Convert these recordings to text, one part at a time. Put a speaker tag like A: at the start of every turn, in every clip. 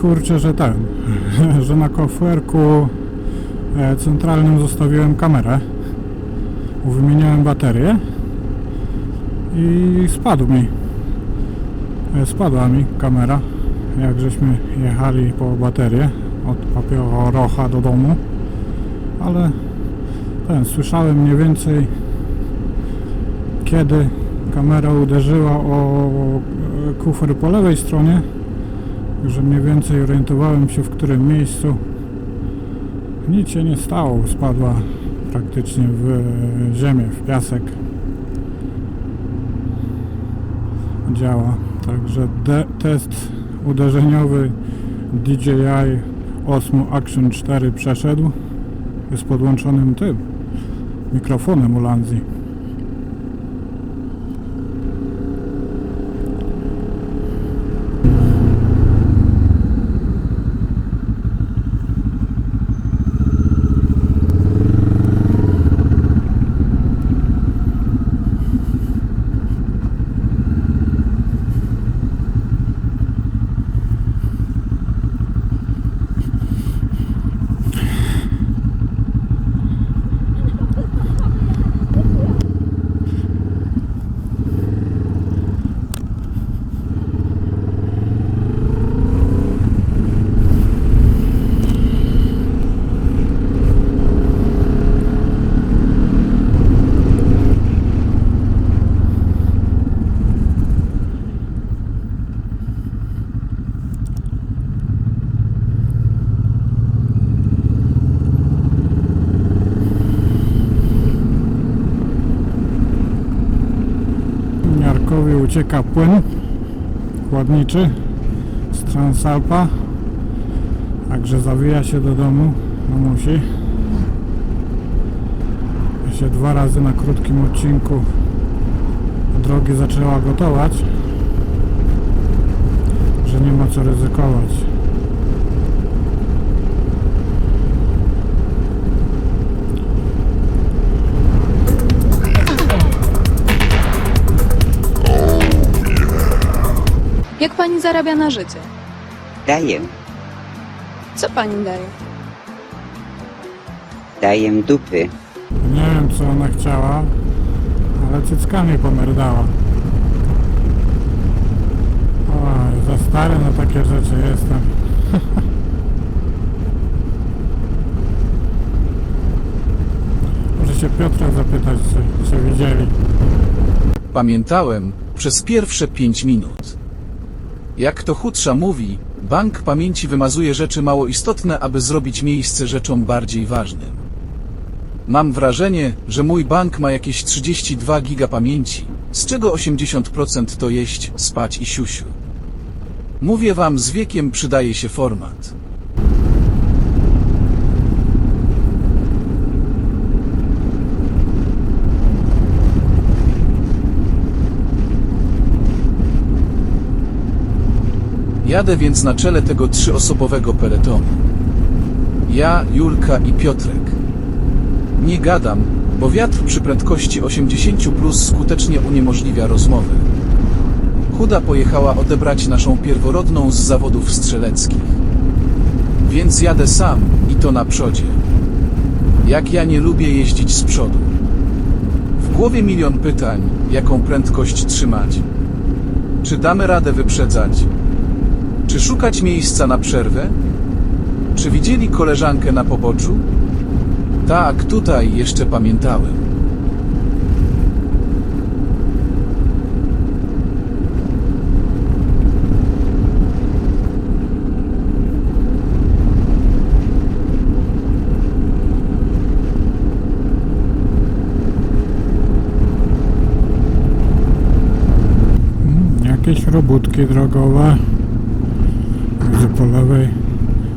A: kurczę, że ten, że na koferku e, centralnym zostawiłem kamerę. Wymieniałem baterię i spadł mi. e, Spadła mi kamera, jak żeśmy jechali po baterię od papierorocha do domu. Ale ten, słyszałem mniej więcej kiedy kamera uderzyła o kufer po lewej stronie, że mniej więcej orientowałem się w którym miejscu. Nic się nie stało, spadła praktycznie w ziemię, w piasek. Działa. Także test uderzeniowy DJI Osmo Action 4 przeszedł. Jest podłączonym tym mikrofonem u Lanzi. Jarkowi ucieka płyn chłodniczy z Transalpa także zawija się do domu no musi Ja się dwa razy na krótkim odcinku drogi zaczęła gotować że nie ma co ryzykować
B: Jak pani zarabia na życie?
C: Daję,
B: Co pani daje?
C: daję dupy.
A: nie wiem co ona chciała ale cyckami pomerdała Oj, za stary na takie rzeczy jestem Może się Piotra zapytać, czy, czy widzieli.
D: Pamiętałem przez pierwsze 5 minut. Jak to chudsza mówi, bank pamięci wymazuje rzeczy mało istotne, aby zrobić miejsce rzeczom bardziej ważnym. Mam wrażenie, że mój bank ma jakieś 32 giga pamięci, z czego 80% to jeść, spać i siusiu. Mówię wam, z wiekiem przydaje się format. Jadę więc na czele tego trzyosobowego peletonu. Ja, Julka i Piotrek. Nie gadam, bo wiatr przy prędkości 80 plus skutecznie uniemożliwia rozmowy. Chuda pojechała odebrać naszą pierworodną z zawodów strzeleckich. Więc jadę sam i to na przodzie. Jak ja nie lubię jeździć z przodu. W głowie milion pytań, jaką prędkość trzymać. Czy damy radę wyprzedzać? Czy szukać miejsca na przerwę? Czy widzieli koleżankę na poboczu? Tak, tutaj jeszcze pamiętałem.
A: Jakieś robótki drogowe. Widzę po lewej.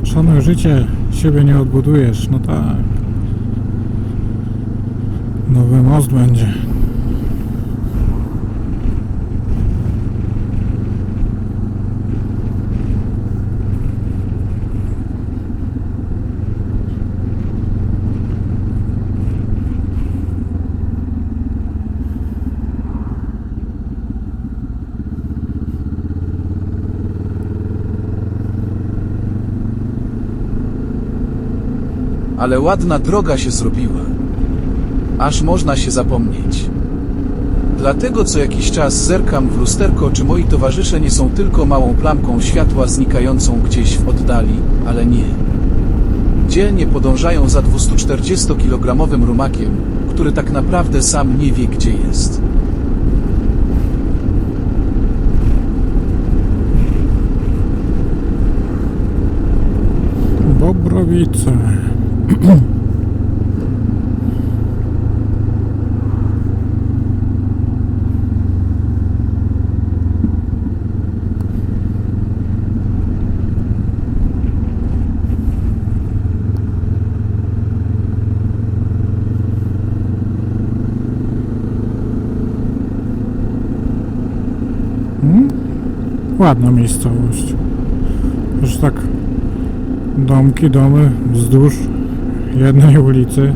A: Szanuj życie, siebie nie odbudujesz. No tak. Nowy most będzie.
D: Ale ładna droga się zrobiła. Aż można się zapomnieć. Dlatego co jakiś czas zerkam w lusterko, czy moi towarzysze nie są tylko małą plamką światła znikającą gdzieś w oddali, ale nie. Dzielnie podążają za 240-kilogramowym rumakiem, który tak naprawdę sam nie wie gdzie jest.
A: Bobrowice. Mm, Ładna miejscowość. Już tak domki, domy wzdłuż jednej ulicy.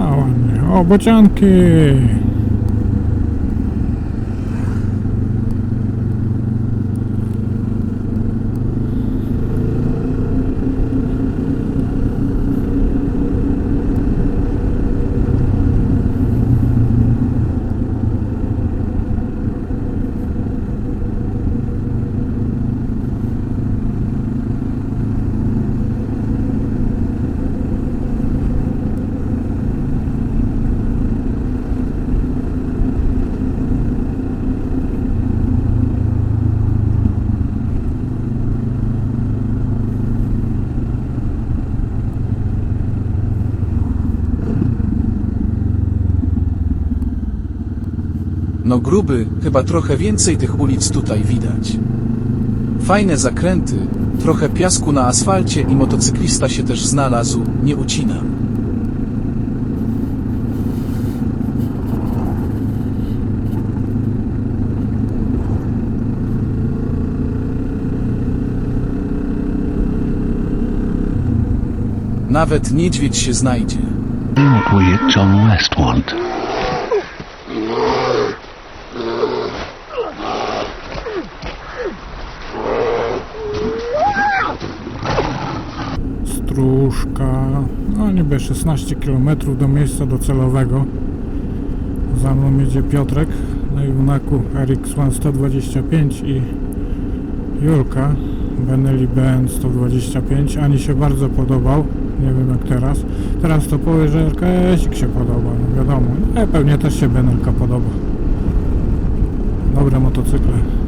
A: A ładnie. O, bocianki!
D: No gruby, chyba trochę więcej tych ulic tutaj widać. Fajne zakręty, trochę piasku na asfalcie i motocyklista się też znalazł, nie ucinam. Nawet niedźwiedź się znajdzie.
E: Dziękuję John Westward.
A: No niby 16 km do miejsca docelowego. Za mną jedzie Piotrek na Junaku RX-1 125 i Julka Benelli BN 125. Ani się bardzo podobał. Nie wiem jak teraz. Teraz to powie, że RKS się podoba. No wiadomo. E, pewnie też się Benelka podoba. Dobre motocykle.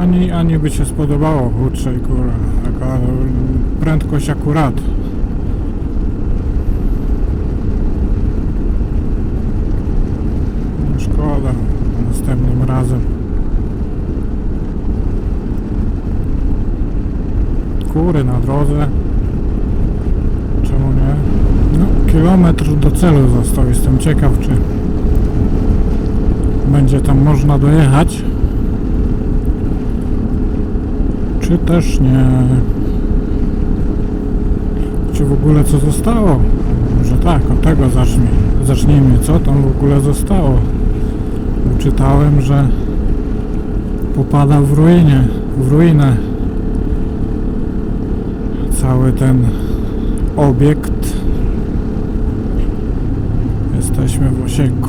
A: Ani, ani by się spodobało chudszej kurwa. Taka prędkość akurat. No szkoda. Następnym razem. Kury na drodze. Czemu nie? No, kilometr do celu został. Jestem ciekaw, czy będzie tam można dojechać. Czy też nie? Czy w ogóle co zostało? Może tak, od tego zacznij, zacznijmy. Co tam w ogóle zostało? Czytałem, że popada w ruinie, w ruinę cały ten obiekt. Jesteśmy w Osieku.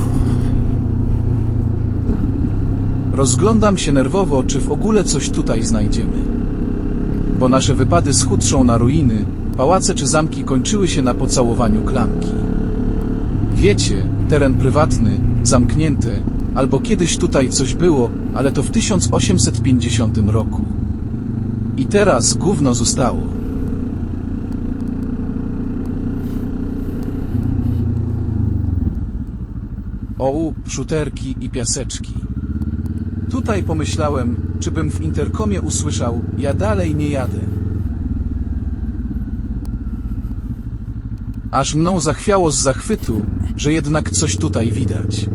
D: Rozglądam się nerwowo, czy w ogóle coś tutaj znajdziemy. Bo nasze wypady schudszą na ruiny, pałace czy zamki kończyły się na pocałowaniu klamki. Wiecie, teren prywatny, zamknięte, albo kiedyś tutaj coś było, ale to w 1850 roku. I teraz gówno zostało. O łup, szuterki i piaseczki. Tutaj pomyślałem, czy bym w interkomie usłyszał, ja dalej nie jadę. Aż mną zachwiało z zachwytu, że jednak coś tutaj widać.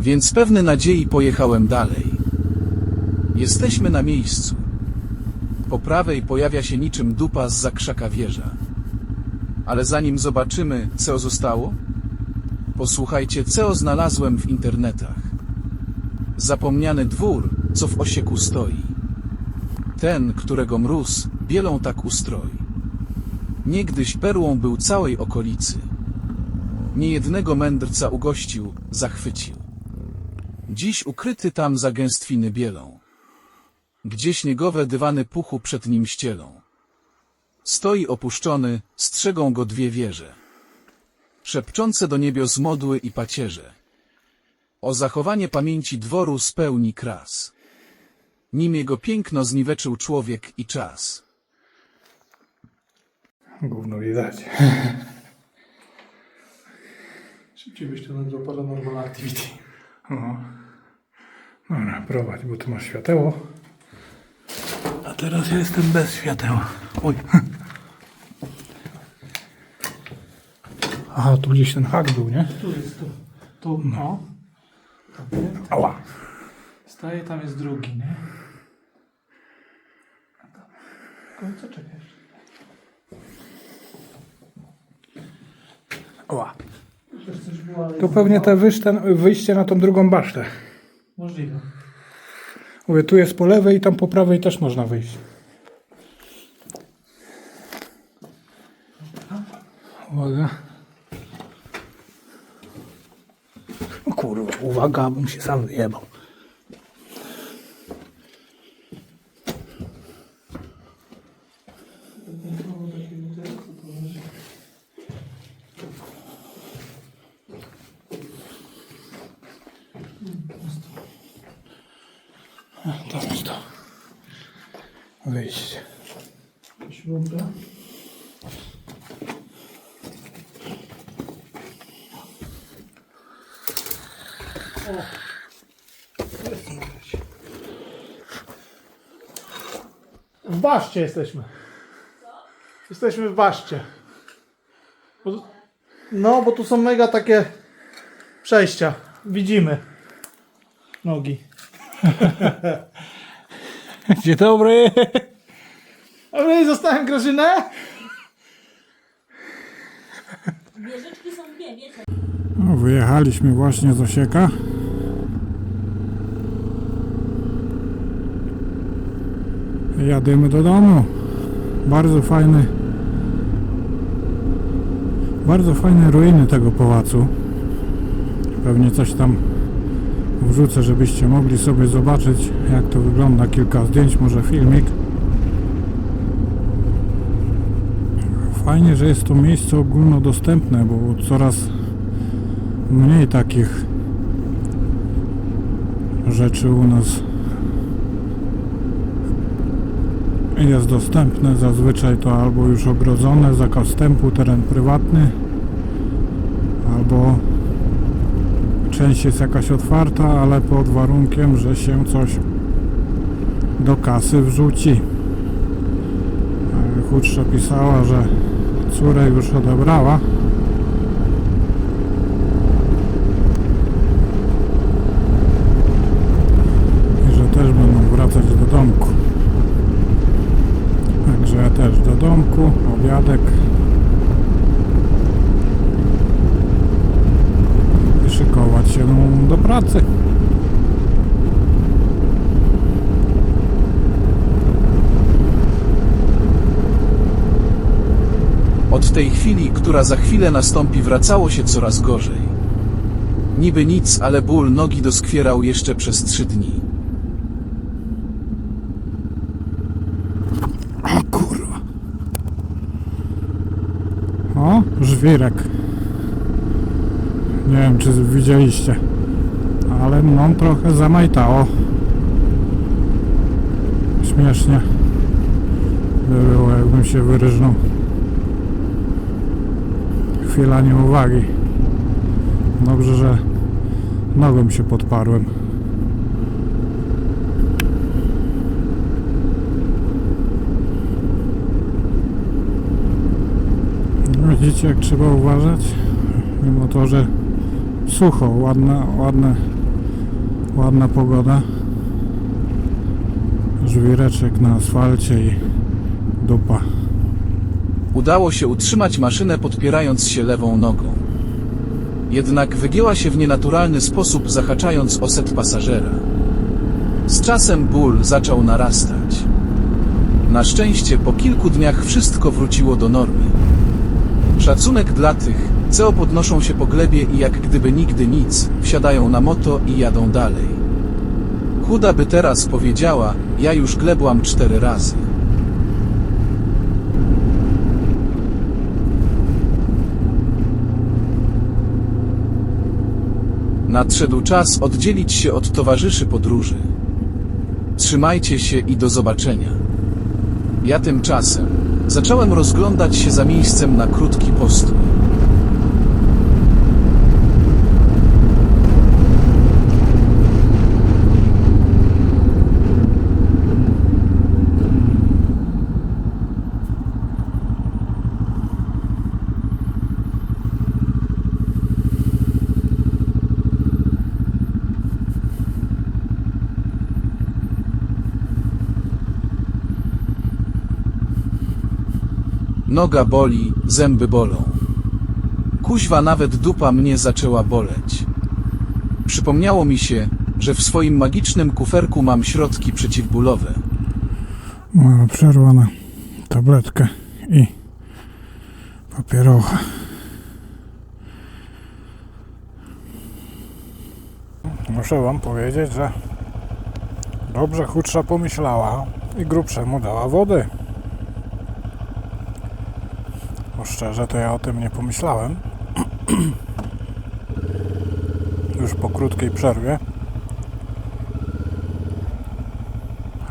D: Więc pewny nadziei pojechałem dalej. Jesteśmy na miejscu. Po prawej pojawia się niczym dupa z zakrzaka wieża. Ale zanim zobaczymy, co zostało, posłuchajcie, co znalazłem w internetach. Zapomniany dwór, co w osieku stoi. ten, którego mróz bielą tak ustroi. Niegdyś perłą był całej okolicy. Niejednego mędrca ugościł, zachwycił. Dziś ukryty tam za gęstwiny bielą. Gdzie śniegowe dywany puchu przed nim ścielą. Stoi opuszczony, strzegą go dwie wieże. Szepczące do niebios modły i pacierze. O zachowanie pamięci dworu spełni kras. Nim jego piękno zniweczył człowiek i czas.
A: Gówno widać.
F: Szybciej byś to nazwał Paranormal Activity.
A: O. Dobra, prowadź, bo tu masz świateło. A teraz ja jestem bez świateła. Oj. Aha, tu gdzieś ten hak był, nie?
F: Tu jest to. Tu, no. Nie?
A: Ała.
F: Staje, tam jest drugi, nie? A tam. Końca czekasz.
A: Ała.
F: Też coś było, ale
A: To pewnie te wyjście, wyjście na tą drugą basztę.
F: Możliwe.
A: Mówię, tu jest po lewej i tam po prawej też można wyjść. Uwaga. O kurwa, uwaga, bym się sam wyjebał. To to. Wyjście.
F: W baszcie jesteśmy. Jesteśmy w baszcie. Bo- No, bo tu są mega takie przejścia. Widzimy. Nogi.
A: Dzień dobry.
F: A my zostałem Grażynę?
G: Wieżyczki są dwie, wiecie.
A: No, wyjechaliśmy właśnie z Osieka. Jadymy do domu. Bardzo fajny. Bardzo fajne ruiny tego pałacu. Pewnie coś tam wrzucę, żebyście mogli sobie zobaczyć, jak to wygląda. Kilka zdjęć, może filmik. Fajnie, że jest to miejsce ogólnodostępne, bo coraz mniej takich rzeczy u nas jest dostępne. Zazwyczaj to albo już ogrodzone, zakaz wstępu, teren prywatny, albo część jest jakaś otwarta, ale pod warunkiem, że się coś do kasy wrzuci. E, Chudsza pisała, że córę już odebrała. i że też będą wracać do domku. Także ja też do domku, obiadek. I się do pracy.
D: Od tej chwili, która za chwilę nastąpi, wracało się coraz gorzej. Niby nic, ale ból nogi doskwierał jeszcze przez trzy dni.
A: O kurwa. O, żwirek. Nie wiem, czy widzieliście. Ale mną trochę zamajtało. Śmiesznie. By było, jakbym się wyryżnął. Chwila nieuwagi. Dobrze, że nogą się podparłem. Widzicie jak trzeba uważać? Mimo to, że sucho, ładna, ładne, ładna pogoda. Żwireczek na asfalcie i dupa.
D: Udało się utrzymać maszynę podpierając się lewą nogą. Jednak wygięła się w nienaturalny sposób zahaczając o set pasażera. Z czasem ból zaczął narastać. Na szczęście po kilku dniach wszystko wróciło do normy. Szacunek dla tych, co podnoszą się po glebie i jak gdyby nigdy nic, wsiadają na moto i jadą dalej. Chuda by teraz powiedziała, ja już glebłam cztery razy. Nadszedł czas oddzielić się od towarzyszy podróży. Trzymajcie się i do zobaczenia. Ja tymczasem zacząłem rozglądać się za miejscem na krótki postój. Noga boli, zęby bolą. Kuźwa nawet dupa mnie zaczęła boleć. Przypomniało mi się, że w swoim magicznym kuferku mam środki przeciwbólowe.
A: Moja przerwa na tabletkę i papierocha. Muszę wam powiedzieć, że dobrze chudsza pomyślała i grubszemu dała wody. Bo szczerze to ja o tym nie pomyślałem. Już po krótkiej przerwie.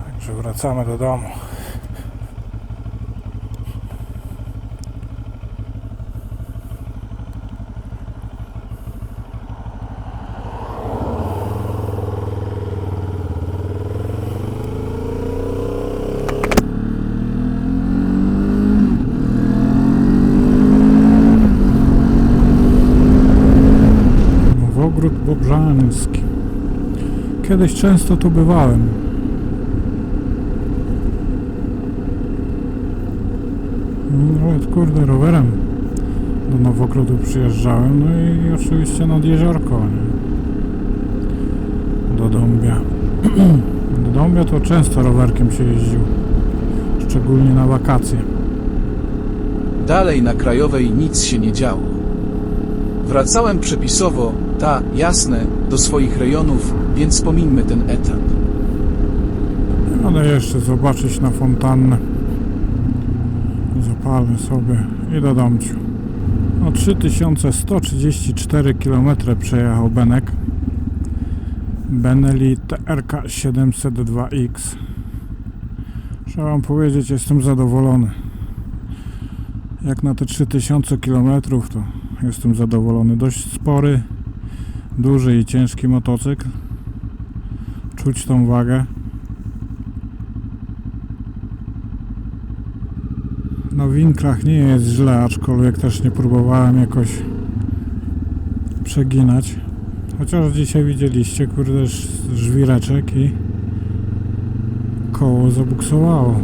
A: Także wracamy do domu. Kiedyś często tu bywałem. Nawet kurde rowerem do Nowogrodu przyjeżdżałem, no i oczywiście nad jeziorko, nie? Do Dąbia. do Dąbia to często rowerkiem się jeździł, szczególnie na wakacje.
D: Dalej na krajowej nic się nie działo. Wracałem przepisowo, ta, jasne, do swoich rejonów, więc pomińmy ten etap.
A: Ale jeszcze zobaczyć na fontannę. Zapalmy sobie i do domciu. No 3134 km przejechał Benek. Benelli TRK 702X. Trzeba wam powiedzieć, jestem zadowolony. Jak na te 3000 km to jestem zadowolony. Dość spory, duży i ciężki motocykl. Czuć tą wagę. Na winklach nie jest źle, aczkolwiek też nie próbowałem jakoś przeginać. Chociaż dzisiaj widzieliście, kurde, żwireczek i koło zabuksowało.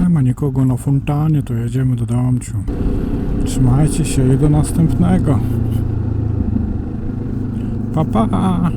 A: Nie ma nikogo na fontanie, to jedziemy do domciu. Trzymajcie się i do następnego. Pa, pa!